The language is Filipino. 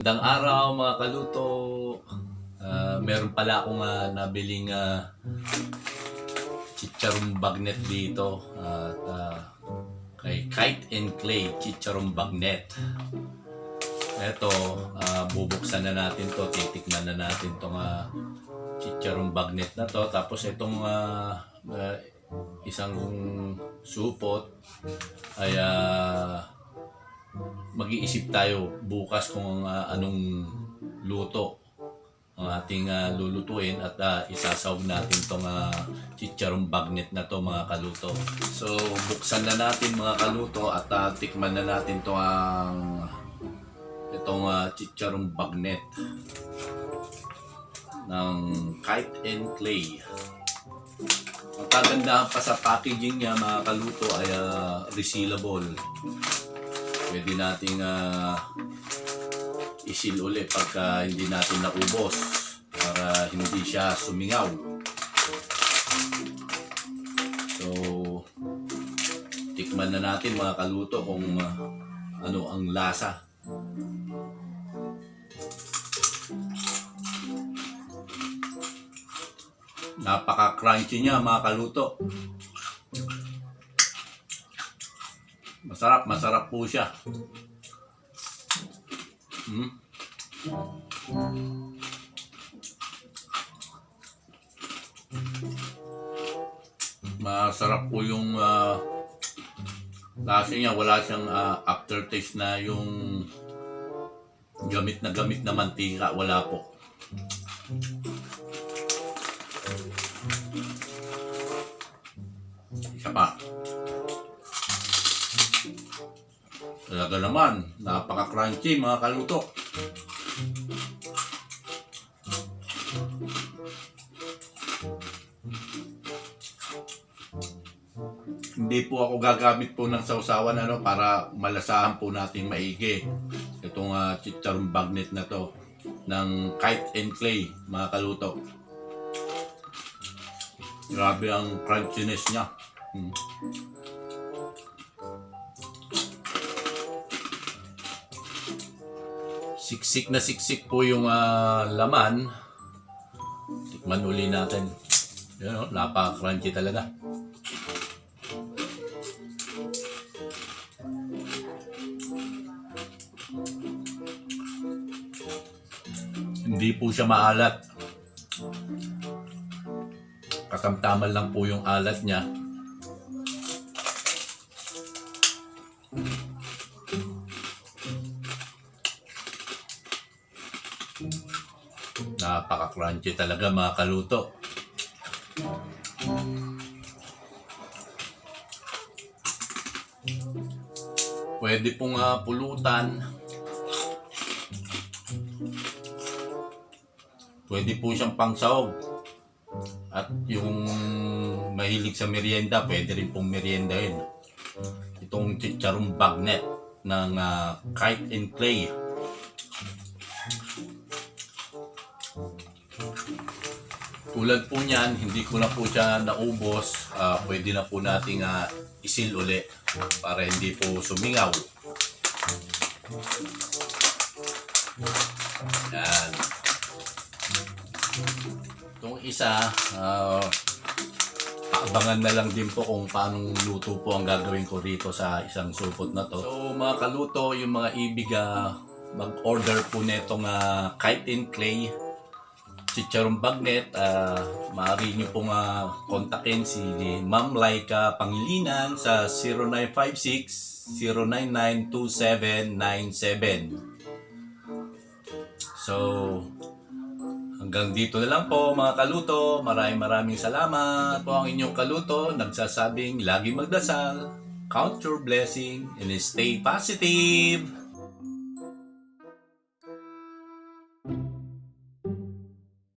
Magandang araw mga kaluto. Ah, meron pala akong uh, nabiling uh, chicharong bagnet dito. At ah, kay Kite and Clay chicharong bagnet. Ito, ah, bubuksan na natin to. Titikman na natin tong uh, chicharong bagnet na to. Tapos itong ah, ah, isang supot ay ah, mag-iisip tayo bukas kung ah, anong luto ang ating ah, lulutuin at ah, isasawag natin tong uh, chicharong bagnet na to mga kaluto. So buksan na natin mga kaluto at ah, tikman na natin to ang itong ah, chicharong bagnet ng Kite and Clay. Ang kagandahan pa sa packaging niya mga kaluto ay ah, resealable pwede nating uh, isil uli pagka hindi natin naubos para hindi siya sumingaw. So, tikman na natin mga kaluto kung uh, ano ang lasa. Napaka-crunchy niya mga kaluto. Masarap, masarap po siya. Hmm. Masarap po yung uh, lasa niya. Wala siyang ah, aftertaste na yung gamit na gamit na mantika. Wala po. Talaga naman, napaka-crunchy mga kaluto. Hindi po ako gagamit po ng sausawan ano para malasahan po natin maigi. Itong uh, chicharong bagnet na to ng Kite and Clay mga kaluto. Grabe ang crunchiness niya. Hmm. Siksik na siksik po yung ah, laman. Tikman uli natin. Yan o, napaka-crunchy talaga. Hindi po siya maalat. Katamtaman lang po yung alat niya. Napaka-crunchy talaga mga kaluto. Pwede pong ah, pulutan. Pwede po siyang pangsahog. At yung mahilig sa merienda, pwede rin pong meriendahin. Itong chicharong bagnet ng ah, Kite and Clay. Tulad po niyan, hindi ko na po siya naubos. Ah, pwede na po nating ah, isil uli para hindi po sumingaw. Yan. Itong isa, ah, abangan na lang din po kung paano luto po ang gagawin ko dito sa isang supot na to. So mga kaluto, yung mga ibig ah, mag-order po netong uh, Kite and Clay Chicharong Bagnet, uh, maaari nyo pong uh, kontakin si Ma'am Laika Pangilinan sa 0956-099-2797. So, hanggang dito na lang po mga kaluto. Maraming maraming salamat. Po ang inyong kaluto, nagsasabing lagi magdasal, count your blessing, and stay positive.